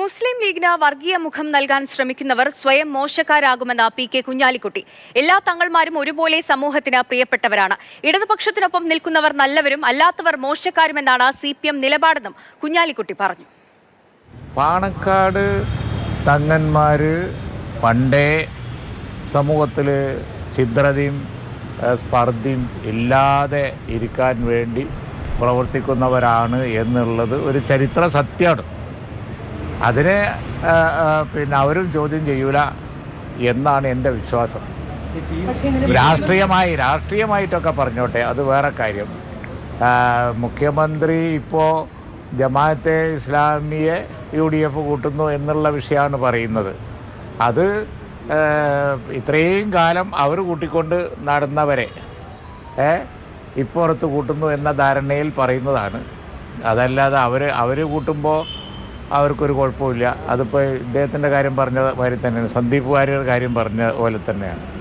മുസ്ലിം ലീഗിന് വർഗീയ മുഖം നൽകാൻ ശ്രമിക്കുന്നവർ സ്വയം മോശക്കാരാകുമെന്ന പി കെ കുഞ്ഞാലിക്കുട്ടി. എല്ലാ തങ്ങൾമാരും ഒരുപോലെ സമൂഹത്തിന് പ്രിയപ്പെട്ടവരാണ്. ഇടതുപക്ഷത്തിനൊപ്പം നിൽക്കുന്നവർ നല്ലവരും അല്ലാത്തവർ മോശക്കാരുമെന്നാണ് സി പി എം നിലപാടെന്നും കുഞ്ഞാലിക്കുട്ടി പറഞ്ഞു. പാണക്കാട് തങ്ങന്മാർ പണ്ടേ സമൂഹത്തിൽ ഛിദ്രതയും സ്പർദ്ധയും ഇല്ലാതെ ഇരിക്കാൻ വേണ്ടി പ്രവർത്തിക്കുന്നവരാണ് എന്നുള്ളത് ഒരു ചരിത്ര സത്യമാണ്. അതിനെ പിന്നെ അവരും ചോദ്യം ചെയ്യൂല എന്നാണ് എന്റെ വിശ്വാസം. രാഷ്ട്രീയമായി രാഷ്ട്രീയമായിട്ടൊക്കെ പറഞ്ഞോട്ടെ അത് വേറെ കാര്യം. മുഖ്യമന്ത്രി ഇപ്പോൾ ജമാഅത്തെ ഇസ്ലാമിയെ യു ഡി എഫ് കൂട്ടുന്നു എന്നുള്ള വിഷയമാണ് പറയുന്നത്. അത് ഇത്രയും കാലം അവർ കൂട്ടിക്കൊണ്ട് നടന്നവരെ ഇപ്പുറത്ത് കൂട്ടുന്നു എന്ന ധാരണയിൽ പറയുന്നതാണ്. അതല്ലാതെ അവർ അവർ കൂട്ടുമ്പോൾ അവർക്കൊരു കുഴപ്പമില്ല. അതിപ്പോൾ ഇദ്ദേഹത്തിന്റെ കാര്യം പറഞ്ഞ മാതിരി തന്നെയാണ്. സന്ദീപ് വാര്യരുടെ കാര്യം പറഞ്ഞ പോലെ തന്നെയാണ്.